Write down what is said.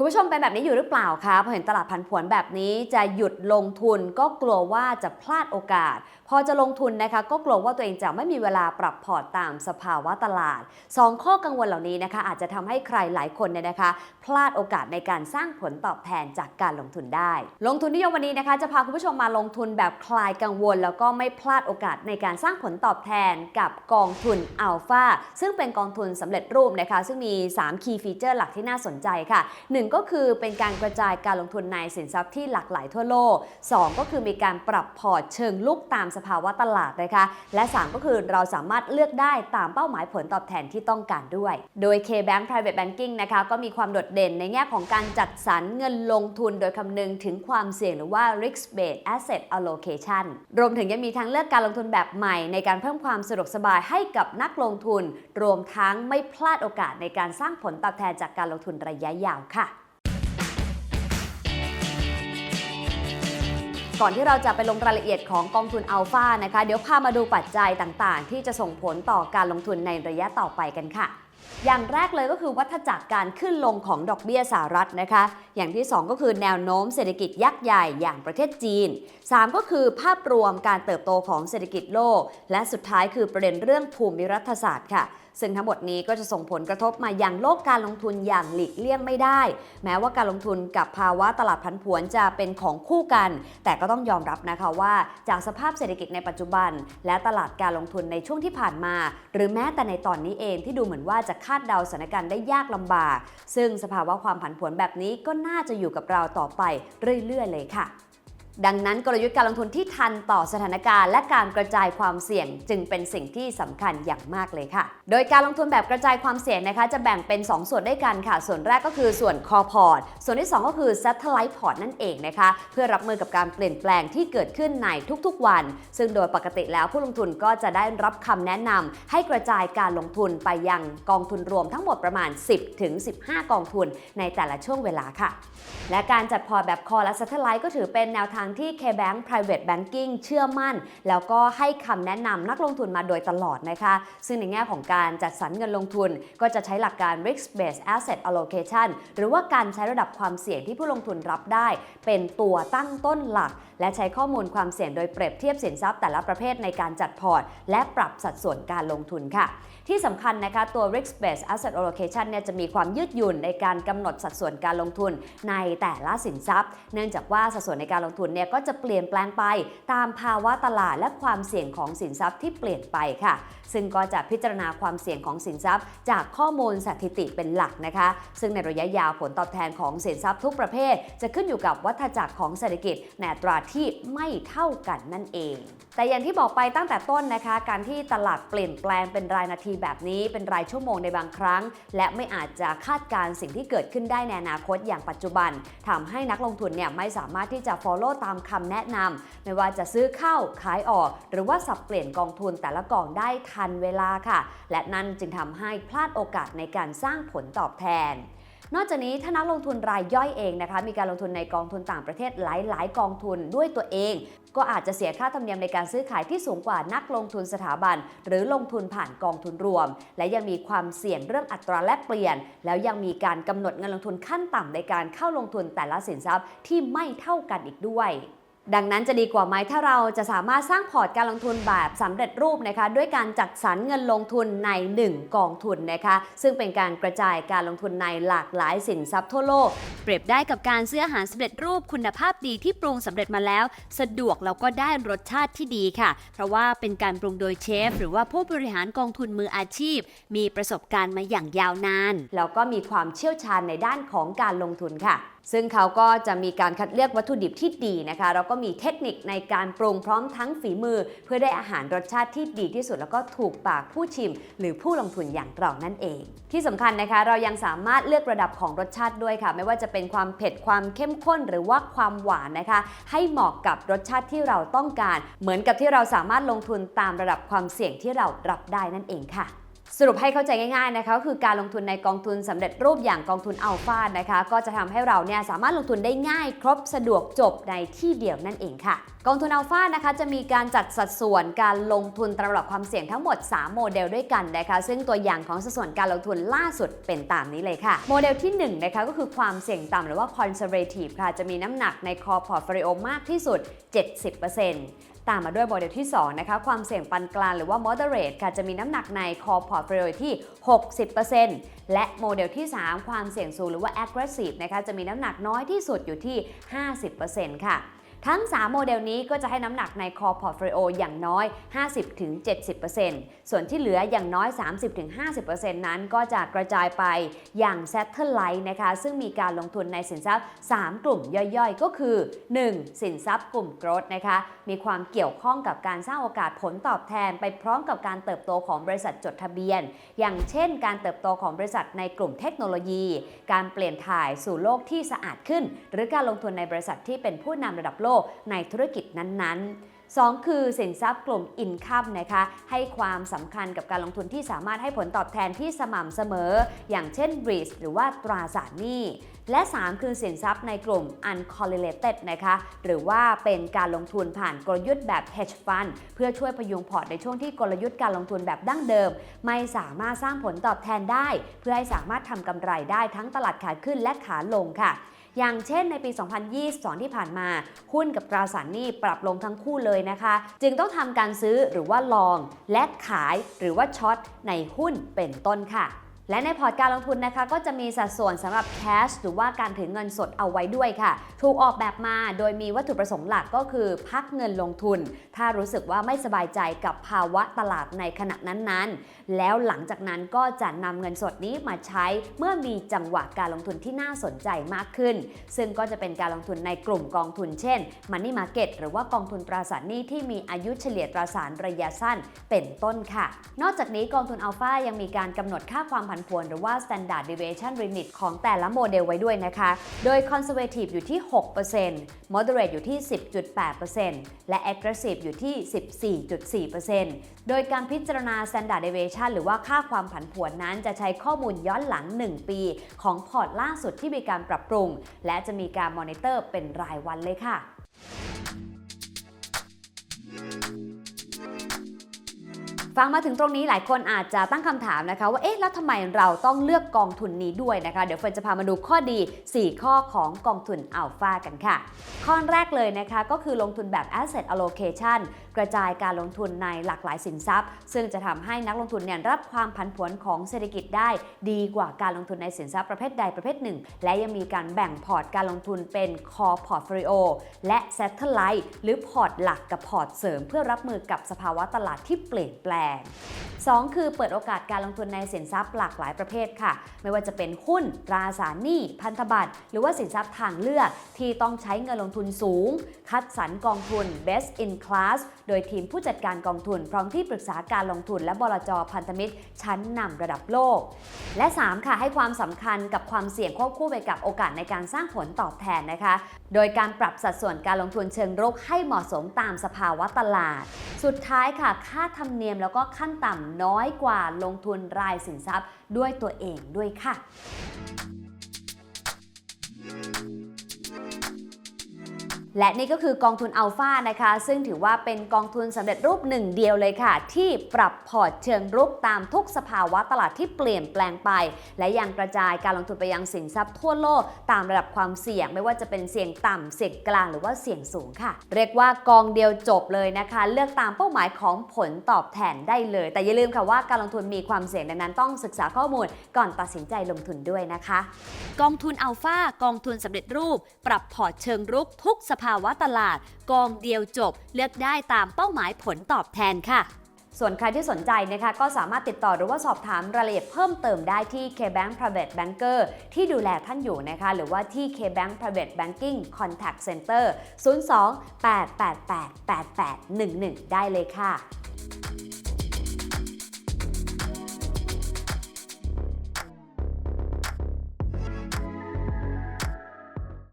คุณผู้ชมเป็นแบบนี้อยู่หรือเปล่าคะพอเห็นตลาดผันผวนแบบนี้จะหยุดลงทุนก็กลัวว่าจะพลาดโอกาส พอจะลงทุนนะคะก็กลัวว่าตัวเองจะไม่มีเวลาปรับพอร์ตตามสภาวะตลาด 2 ข้อกังวลเหล่านี้นะคะ อาจจะทำให้ใครหลายคนเนี่ยนะคะ พลาดโอกาสในการสร้างผลตอบแทนจากการลงทุนได้ ลงทุนนิยมวันนี้นะคะ จะพาคุณผู้ชมมาลงทุนแบบคลายกังวล แล้วก็ไม่พลาดโอกาสในการสร้างผลตอบแทนกับกองทุนอัลฟาซึ่งเป็นกองทุนสำเร็จรูปนะคะ ซึ่งมี3 Key Feature หลักที่น่าสนใจค่ะ 1ก็คือเป็นการกระจายการลงทุนในสินทรัพย์ที่หลากหลายทั่วโลก 2 ก็คือมีการปรับพอร์ตเชิงลุกตามสภาวะตลาดนะคะ และ 3 ก็คือเราสามารถเลือกได้ตามเป้าหมายผลตอบแทนที่ต้องการด้วย โดย K-Bank Private Banking นะคะก็มีความโดดเด่นในแง่ของการจัดสรรเงินลงทุนโดยคำนึงถึงความเสี่ยงหรือว่า risk based asset allocation รวมถึงยังมีทางเลือกการลงทุนแบบใหม่ ในการเพิ่มความสะดวกสบายให้กับนักลงทุน รวมทั้งไม่พลาดโอกาสในการสร้างผลตอบแทนจากการลงทุนระยะยาวค่ะ ก่อนที่เราจะไปลงรายละเอียดของกองทุนอัลฟานะคะ เดี๋ยวพามาดูปัจจัยต่างๆ ที่จะส่งผลต่อการลงทุนในระยะต่อไปกันค่ะ อย่างแรกเลยก็คือวัฏจักรการขึ้นลงของดอกเบี้ยสหรัฐนะคะ อย่างที่ 2 ก็คือแนวโน้มเศรษฐกิจยักษ์ใหญ่อย่างประเทศจีน 3 ก็คือภาพรวมการเติบโตของเศรษฐกิจโลก และสุดท้ายคือประเด็นเรื่องภูมิรัฐศาสตร์ค่ะ ซึ่งทั้งหมดนี้ก็จะส่งผลกระทบมาอยังโลกการลงทุนอย่างหลีกเลี่ยงไม่ได้ แม้ว่าการลงทุนกับภาวะตลาดผันผวนจะเป็นของคู่กัน แต่ก็ต้องยอมรับนะคะว่า จากสภาพเศรษฐกิจในปัจจุบัน และตลาดการลงทุนในช่วงที่ผ่านมา หรือแม้แต่ในตอนนี้เองที่ดูเหมือนว่าจะคาดเดาสถานการณ์ได้ยากลำบาก ซึ่งสภาวะความผันผวนแบบนี้ก็น่าจะอยู่กับเราต่อไปเรื่อย ๆ เลยค่ะ ดังนั้นกลยุทธ์การลงทุนที่ทันต่อสถานการณ์และการกระจายความเสี่ยงจึงเป็นสิ่งที่สำคัญอย่างมากเลยค่ะ โดยการลงทุนแบบกระจายความเสี่ยงนะคะ จะแบ่งเป็น 2 ส่วนด้วยกันค่ะ ส่วนแรกก็คือส่วน core port ส่วนที่ 2 ก็คือ satellite port นั่นเองนะคะ เพื่อรับมือกับการเปลี่ยนแปลงที่เกิดขึ้นในทุกๆวัน ซึ่งโดยปกติแล้วผู้ลงทุนก็จะได้รับคำแนะนำให้กระจายการลงทุนไปยังกองทุนรวมทั้งหมดประมาณ 10ถึง15 กองทุนในแต่ละช่วงเวลาค่ะ และการจัดพอร์ตแบบคอและ Satellite ก็ถือเป็นแนวทางที่ K-Bank Private Banking เชื่อมั่น แล้วก็ให้คำแนะนำนักลงทุนมาโดยตลอดนะคะ ซึ่งในแง่ของการจัดสรรเงินลงทุน ก็จะใช้หลักการ risk based asset allocation หรือว่าการใช้ระดับความเสี่ยงที่ผู้ลงทุนรับได้ เป็นตัวตั้งต้นหลัก และใช้ข้อมูลความเสี่ยงโดยเปรียบเทียบสินทรัพย์แต่ละประเภทในการจัดพอร์ต และปรับสัดส่วนการลงทุนค่ะ ที่สำคัญนะคะตัว risk based asset allocation เนี่ยจะมีความยืดหยุ่นในการกำหนดสัดส่วนการลงทุนในแต่ละสินทรัพย์ เนื่องจากว่าสัดส่วนในการลงทุนเนี่ยก็จะเปลี่ยนแปลงไปตามภาวะตลาดและความเสี่ยงของสินทรัพย์ที่เปลี่ยนไปค่ะ ซึ่งก็จะพิจารณาความเสี่ยงของสินทรัพย์ จากข้อมูลสถิติเป็นหลักนะคะ ซึ่งในระยะยาวผลตอบแทนของสินทรัพย์ทุกประเภท จะขึ้นอยู่กับวัฏจักรของเศรษฐกิจในตราที่ไม่เท่ากันนั่นเอง แต่อย่างที่บอกไปตั้งแต่ต้นนะคะ การที่ตลาดเปลี่ยนแปลงเป็นรายนาทีแบบนี้ เป็นรายชั่วโมงในบางครั้ง และไม่อาจจะคาดการณ์สิ่งที่เกิดขึ้นได้ในอนาคตอย่างปัจจุบันทำให้นักลงทุนเนี่ยไม่สามารถที่จะ follow ตามามคำแนะนำไม่ว่าจะซื้อเข้าขายออก หรือว่าสับเปลี่ยนกองทุนแต่ละกองได้ทันเวลาค่ะ และนั่นจึงทำให้พลาดโอกาสในการสร้างผลตอบแทน นอกจากนี้ถ้านักลงทุนรายย่อยเองนะคะมีการลงทุนในกองทุนต่างประเทศหลาย ๆ กองทุนด้วยตัวเอง ก็อาจจะเสียค่าธรรมเนียมในการซื้อขายที่สูงกว่านักลงทุนสถาบัน หรือลงทุนผ่านกองทุนรวม และยังมีความเสี่ยงเรื่องอัตราแลกเปลี่ยน แล้วยังมีการกำหนดเงินลงทุนขั้นต่ำในการเข้าลงทุนแต่ละสินทรัพย์ที่ไม่เท่ากันอีกด้วย ดังนั้นจะดีกว่าไหมถ้าเราจะสามารถสร้างพอร์ตการลงทุนแบบสำเร็จรูปนะคะด้วยการจัดสรรเงินลงทุนใน 1 กองทุนนะคะซึ่งเป็นการกระจายการลงทุนในหลากหลายสินทรัพย์ทั่วโลก เปรียบได้กับการซื้ออาหารสำเร็จรูปคุณภาพดีที่ปรุงสำเร็จมาแล้ว สะดวกแล้วก็ได้รสชาติที่ดีค่ะ เพราะว่าเป็นการปรุงโดยเชฟ หรือว่าผู้บริหารกองทุนมืออาชีพ มีประสบการณ์มาอย่างยาวนาน แล้วก็มีความเชี่ยวชาญในด้านของการลงทุนค่ะ ซึ่งเขาก็จะมีการคัดเลือกวัตถุดิบที่ดีนะคะแล้วก็มีเทคนิคในการปรุงพร้อมทั้งฝีมือ เพื่อได้อาหารรสชาติที่ดีที่สุด แล้วก็ถูกปากผู้ชิม หรือผู้ลงทุนอย่างเรานั่นเอง ที่สำคัญนะคะเรายังสามารถเลือกระดับของรสชาติด้วยค่ะ ไม่ว่าจะเป็นความเผ็ดความเข้มข้นหรือว่าความหวานนะคะ ให้เหมาะกับรสชาติที่เราต้องการ เหมือนกับที่เราสามารถลงทุนตามระดับความเสี่ยงที่เรารับได้นั่นเองค่ะ สรุปให้เข้าใจง่ายๆนะคะก็คือการลงทุนในกองทุนสำเร็จรูปอย่างกองทุนอัลฟานะคะ ก็จะทำให้เราเนี่ยสามารถลงทุนได้ง่าย ครบสะดวกจบในที่เดียวนั่นเองค่ะ กองทุนอัลฟานะคะจะมีการจัดสัดส่วนการลงทุนตามระดับความเสี่ยงทั้งหมด 3 โมเดลด้วยกันนะคะ ซึ่งตัวอย่างของสัดส่วนการลงทุนล่าสุดเป็นตามนี้เลยค่ะ โมเดลที่1นะคะก็คือความเสี่ยงต่ำหรือว่า conservative ค่ะจะมีน้ำหนักใน core portfolio มากที่สุด 70% ตามมาด้วยโมเดลที่ 2 นะคะ ความเสี่ยงปานกลางหรือว่า moderate ค่ะ จะมีน้ำหนักใน core portfolio ที่ 60%และโมเดลที่ 3 ความเสี่ยงสูงหรือว่า aggressive นะคะ จะมีน้ำหนักน้อยที่สุดอยู่ที่ 50%ค่ะ ทั้ง 3 โมเดลนี้ก็จะให้น้ำหนักใน core portfolio อย่างน้อย 50-70%ส่วนที่เหลืออย่างน้อย 30-50%นั้นก็จะกระจายไปอย่าง satellite นะคะซึ่งมีการลงทุนในสินทรัพย์ 3 กลุ่มย่อยๆ ก็คือ 1. สินทรัพย์กลุ่ม growth นะคะมีความเกี่ยวข้องกับการสร้างโอกาสผลตอบแทน ไปพร้อมกับการเติบโตของบริษัทจดทะเบียน อย่างเช่น การเติบโตของบริษัทในกลุ่มเทคโนโลยี การเปลี่ยนถ่ายสู่โลกที่สะอาดขึ้น หรือการลงทุนในบริษัทที่เป็นผู้นำระดับโลกในธุรกิจนั้นๆ 2 คือสินทรัพย์กลุ่มอินคัมนะคะให้ความสำคัญกับการลงทุนที่สามารถให้ผลตอบแทนที่สม่ำเสมอ อย่างเช่น r e i t หรือว่าตราสารหนี้และ 3 คือสินทรัพย์ในกลุ่ม uncorrelated นะคะ หรือว่าเป็นการลงทุนผ่านกลยุทธ์แบบ hedge fund เพื่อช่วยพยุงพอร์ตในช่วงที่กลยุทธ์การลงทุนแบบดั้งเดิม ไม่สามารถสร้างผลตอบแทนได้ เพื่อให้สามารถทำกำไรได้ทั้งตลาดขาขึ้นและขาลงค่ะ อย่างเช่นในปี 2022 ที่ผ่านมา หุ้นกับตราสารหนี้ปรับลงทั้งคู่เลยนะคะ จึงต้องทำการซื้อหรือว่าลองและขายหรือว่าช็อตในหุ้นเป็นต้นค่ะ และในพอร์ตการลงทุนนะคะ ก็จะมีสัดส่วนสำหรับ cash หรือว่าการถือเงินสดเอาไว้ด้วยค่ะ ถูกออกแบบมาโดยมีวัตถุประสงค์หลักก็คือพักเงินลงทุน ถ้ารู้สึกว่าไม่สบายใจกับภาวะตลาดในขณะนั้นๆ แล้วหลังจากนั้นก็จะนำเงินสดนี้มาใช้เมื่อมีจังหวะการลงทุนที่น่าสนใจมากขึ้น ซึ่งก็จะเป็นการลงทุนในกลุ่มกองทุนเช่น Money Market หรือว่ากองทุนตราสารหนี้ที่มีอายุเฉลี่ยตราสารระยะสั้นเป็นต้นค่ะ นอกจากนี้กองทุนอัลฟายังมีการกำหนดค่าความผันผวนหรือว่า Standard Deviation Limit ของแต่ละโมเดลไว้ด้วยนะคะ โดย Conservative อยู่ที่ 6% Moderate อยู่ที่ 10.8%และ Aggressive อยู่ที่ 14.4%โดยการพิจารณา Standard Deviation หรือว่าค่าความผันผวนนั้นจะใช้ข้อมูลย้อนหลัง 1 ปี ของพอร์ตล่าสุดที่มีการปรับปรุง และจะมีการมอนิเตอร์เป็นรายวันเลยค่ะ ฟังมาถึงตรงนี้หลายคนอาจจะตั้งคำถามนะคะ ว่าเอ๊ะแล้วทำไมเราต้องเลือกกองทุนนี้ด้วยนะคะ เดี๋ยวเฟิร์นจะพามาดูข้อดี 4 ข้อของกองทุนอัลฟากันค่ะ ข้อแรกเลยนะคะก็คือลงทุนแบบ asset allocation กระจายการลงทุนในหลากหลายสินทรัพย์ ซึ่งจะทำให้นักลงทุนเนี่ยรับความผันผวนของเศรษฐกิจได้ดีกว่าการลงทุนในสินทรัพย์ประเภทใดประเภทหนึ่ง และยังมีการแบ่งพอร์ตการลงทุนเป็น core portfolio และ satellite หรือพอร์ตหลักกับพอร์ตเสริม เพื่อรับมือกับสภาวะตลาดที่เปลี่ยนแปลง2 คือเปิดโอกาสการลงทุนในสินทรัพย์หลากหลายประเภทค่ะ ไม่ว่าจะเป็นหุ้น ตราสารหนี้ พันธบัตร หรือว่าสินทรัพย์ทางเลือกที่ต้องใช้เงินลงทุนสูง คัดสรรกองทุน best in class โดยทีมผู้จัดการกองทุน พร้อมที่ปรึกษาการลงทุนและบลจพันธมิตร ชั้นนำระดับโลก และ 3 ค่ะ ให้ความสำคัญกับความเสี่ยงควบคู่ไปกับโอกาสในการสร้างผลตอบแทนนะคะ โดยการปรับสัดส่วนการลงทุนเชิงรุกให้เหมาะสมตามสภาวะตลาด สุดท้ายค่ะ ค่าธรรมเนียมแล้วก็ก็ขั้นต่ำน้อยกว่าลงทุนรายสินทรัพย์ด้วยตัวเองด้วยค่ะ และนี่ก็คือกองทุนอัลฟานะคะ ซึ่งถือว่าเป็นกองทุนสำเร็จรูปหนึ่งเดียวเลยค่ะ ที่ปรับพอร์ตเชิงรุกตามทุกสภาวะตลาดที่เปลี่ยนแปลงไป และยังกระจายการลงทุนไปยังสินทรัพย์ทั่วโลกตามระดับความเสี่ยง ไม่ว่าจะเป็นเสี่ยงต่ำเสี่ยงกลางหรือว่าเสี่ยงสูงค่ะ เรียกว่ากองเดียวจบเลยนะคะ เลือกตามเป้าหมายของผลตอบแทนได้เลย แต่อย่าลืมค่ะว่าการลงทุนมีความเสี่ยงดังนั้นต้องศึกษาข้อมูลก่อนตัดสินใจลงทุนด้วยนะคะ กองทุนอัลฟากองทุนสำเร็จรูป ปรับพอร์ตเชิงรุกทุกสภาวะตลาด กองเดียวจบ เลือกได้ตามเป้าหมายผลตอบแทนค่ะ ส่วนใครที่สนใจนะคะก็สามารถติดต่อหรือว่าสอบถามรายละเอียดเพิ่มเติมได้ที่ KBank Private Banker ที่ดูแลท่านอยู่นะคะหรือว่าที่ KBank Private Banking Contact Center 02 888 8811 ได้เลยค่ะ